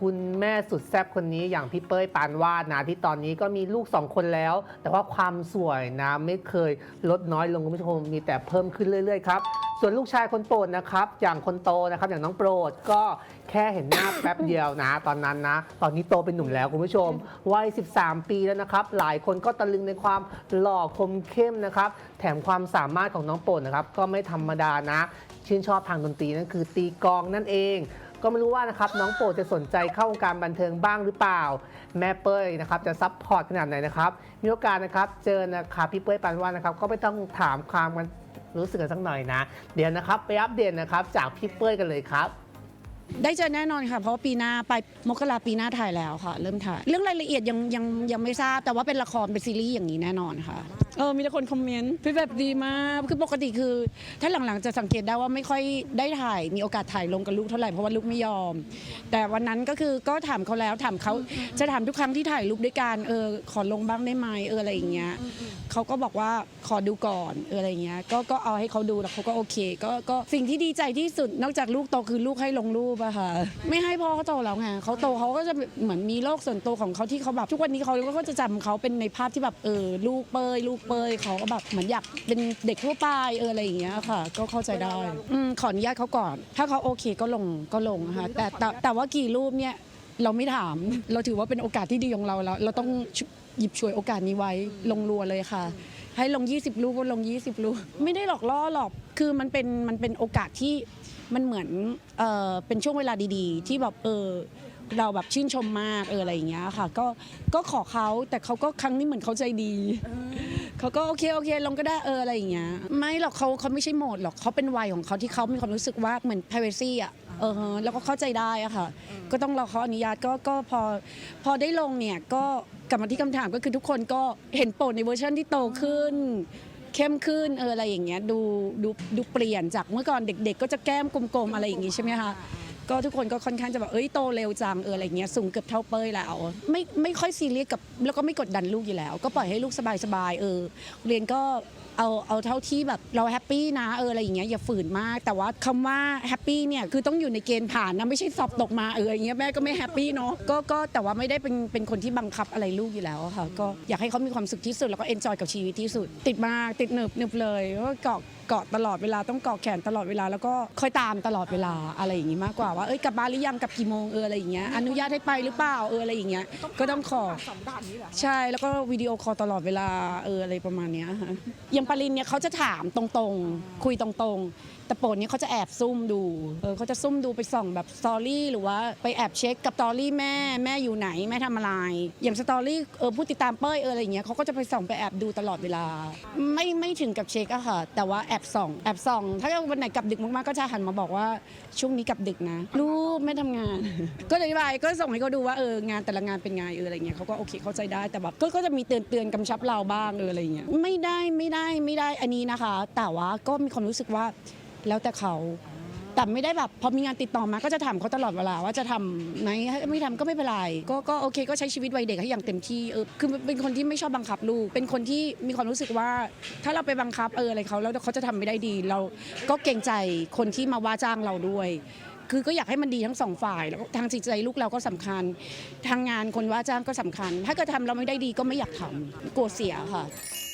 คุณแม่สุดแซ่บคนนี้อย่างพี่เป้ยปานวาดนะที่ตอนนี้ก็มีลูกสองคนแล้ว แต่ว่าความสวยนะไม่เคยลดน้อยลงคุณผู้ชมมีแต่เพิ่มขึ้นเรื่อยๆครับส่วนลูกชายคนโปรดนะครับอย่างคนโตนะครับอย่างน้องโปรดก็แค่เห็นหน้าแป๊บเดียวนะ ตอนนั้นนะ ตอนนี้โตเป็นหนุ่มแล้วคุณผู้ชมวัย 13 ปีแล้วนะครับ หลายคนก็ตะลึงในความหล่อคมเข้มนะครับ แถมความสามารถของน้องโปรดนะครับ ก็ไม่ธรรมดานะ ชื่นชอบทางดนตรีนั่นคือตีกองนั่นเอง ก็ไม่รู้ว่านะครับน้องโปรดจะสนใจเข้าวงการบันเทิงบ้างหรือเปล่า แม่เป้ยนะครับจะซัพพอร์ตขนาดไหนนะครับมีโอกาสนะครับเจอนะครับพี่เป้ยปานวาดนะครับก็ไม่ต้องถามความกันรู้สึกกันสักหน่อยนะ เดี๋ยวนะครับไปอัปเดตนะครับจากพี่เป้ยกันเลยครับ ได้เจอแน่นอนค่ะ เพราะว่าปีหน้าไปมกราปีหน้าถ่ายแล้วค่ะ เริ่มถ่าย เรื่องรายละเอียดยังยังยังไม่ทราบแต่ว่าเป็นละครเป็นซีรีส์อย่างนี้แน่นอนค่ะ เออมีแต่คนคอมเมนต์พี่แบบดีมากคือปกติคือ ถ้าหลังๆจะสังเกตได้ว่าไม่ค่อยได้ถ่าย มีโอกาสถ่ายลงกับลูกเท่าไหร่เพราะว่าลูกไม่ยอม แต่วันนั้นก็คือก็ถามเขาแล้วถามเขาจะถามทุกครั้งที่ถ่ายรูปด้วยกันเออขอลงบ้างได้ไหมเอออะไรอย่างเงี้ยเขาก็บอกว่าขอดูก่อนเอออะไรอย่างเงี้ยก็ก็เอาให้เขาดูแล้วเขาก็โอเคก็ก็สิ่งที่ดีใจที่สุดนอกจากลูกโตคือลูกให้ลงรูปอะค่ะไม่ให้พ่อเขาโตแล้วไงเขาโตเขาก็จะเหมือนมีโลกส่วนตัวของเขาที่เขาแบบทุกวันนี้เขาก็จะจำเขาเป็นในภาพที่แบบเออลูกเปยลูกเปยเขาก็แบบเหมือนอยากเป็นเด็กทั่วไปเอออะไรอย่างเงี้ยค่ะ ก็เข้าใจได้อืมขออนุญาตเขาก่อน ถ้าเขาโอเคก็ลงก็ลงค่ะแต่แต่แต่ว่ากี่รูปเนี่ยเราไม่ถาม เราถือว่าเป็นโอกาสที่ดีของเราแล้ว เราต้องหยิบฉวยโอกาสนี้ไว้ลงรัวเลยค่ะ ให้ลง 20รูปก็ลง 20รูปไม่ได้หลอกล่อหรอกคือมันเป็นมันเป็นโอกาสที่มันเหมือนเออเป็นช่วงเวลาดีๆ ที่แบบเออเราแบบชื่นชมมากเอออะไรอย่างเงี้ยค่ะ ก็ก็ขอเขาแต่เขาก็ครั้งนี้เหมือนเขาใจดี เขาก็โอเคโอเคลงก็ได้เอออะไรอย่างเงี้ยไม่หรอกเขาเขาไม่ใช่โหมดหรอกเขาเป็นวัยของเขาที่เขามีความรู้สึกว่าเหมือน privacy อะเออฮะแล้วก็เข้าใจได้อะค่ะ ก็ต้องรอเขาอนุญาตก็ก็พอพอได้ลงเนี่ยก็กลับมาที่คำถามก็คือทุกคนก็เห็นโปรดในเวอร์ชันที่โตขึ้น เข้มขึ้นเอออะไรอย่างเงี้ยดูดูดูเปลี่ยนจากเมื่อก่อนเด็ก ๆ ก็จะแก้มกลมๆอะไรอย่างงี้ใช่ไหมคะ ก็ทุกคนก็ค่อนข้างจะแบบเอ้ยโตเร็วจังเอออะไรเงี้ยสูงเกือบเท่าเป้ยแล้ว ไม่ไม่ค่อยซีเรียสกับแล้วก็ไม่กดดันลูกอยู่แล้ว ก็ปล่อยให้ลูกสบายๆเออเรียนก็ เอาเอาเท่าที่แบบเราแฮปปี้นะเอออะไรอย่างเงี้ยอย่าฝืนมาก แต่ว่าคำว่าแฮปปี้เนี่ยคือต้องอยู่ในเกณฑ์ผ่านนะไม่ใช่สอบตกมาเอออย่างเงี้ยแม่ก็ไม่แฮปปี้เนาะก็ก็แต่ว่าไม่ได้เป็นเป็นคนที่บังคับอะไรลูกอยู่แล้วอะค่ะก็อยากให้เขามีความสุขที่สุดแล้วก็เอนจอยกับชีวิตที่สุด ติดมากติดหนึบหนึบเลยก็เกาะเกาะตลอดเวลาต้องเกาะแขนตลอดเวลาแล้วก็คอยตามตลอดเวลาอะไรอย่างงี้มากกว่าว่าเอ้ยกลับบ้านหรือยังกลับกี่โมงเอออะไรอย่างเงี้ยอนุญาตให้ไปหรือเปล่าเอออะไรอย่างเงี้ยก็ต้องขอสองด่านนี้เหรอใช่แล้วก็วิดีโอคอลตลอดเวลาเอออะไรประมาณเนี้ยค่ะอยังปารินเนี่ยเขาจะถามตรงๆ คุยตรงๆ แต่โปรดเนี่ยเขาจะแอบซุ่มดูเออเขาจะซุ่มดูไปส่องแบบสตอรี่หรือว่าไปแอบเช็คกับสตอรี่แม่แม่อยู่ไหนแม่ทำอะไร อย่างสตอรี่เออผู้ติดตามเป้ยเอออะไรอย่างเงี้ยเขาก็จะไปส่องไปแอบดูตลอดเวลา ไม่ไม่ถึงกับเช็คอะค่ะ แต่ว่าแอบส่องแอบส่อง ถ้าวันไหนกลับดึกมากๆก็จะหันมาบอกว่าช่วงนี้กลับดึกนะลูกไม่ทำงาน ก็เลยบายก็ส่งให้เขาดูว่าเอองานแต่ละงานเป็นไงเอออะไรเงี้ยเขาก็โอเคเข้าใจได้แต่แบบก็จะมีเตือนเตือนกำชับเราบ้างเอออะไรเงี้ยไม่ได้ไม่ได้ไม่ได้อันนี้นะคะ แต่ว่าก็มีความรู้สึกว่าแล้วแต่เขาแต่ไม่ได้แบบพอมีงานติดต่อมาก็จะถามเขาตลอดเวลาว่าจะทำไหมไม่ทำก็ไม่เป็นไรก็ก็โอเค ก็ใช้ชีวิตวัยเด็กให้อย่างเต็มที่เออคือเป็นคนที่ไม่ชอบบังคับลูก เป็นคนที่มีความรู้สึกว่า ถ้าเราไปบังคับเอออะไรเขาแล้วเขาจะทำไม่ได้ดี เราก็เกรงใจคนที่มาว่าจ้างเราด้วย คือก็อยากให้มันดีทั้งสองฝ่ายแล้วทางจิตใจลูกเราก็สำคัญ ทางงานคนว่าจ้างก็สำคัญ ถ้าเกิดทำเราไม่ได้ดีก็ไม่อยากทำกลัวเสียค่ะ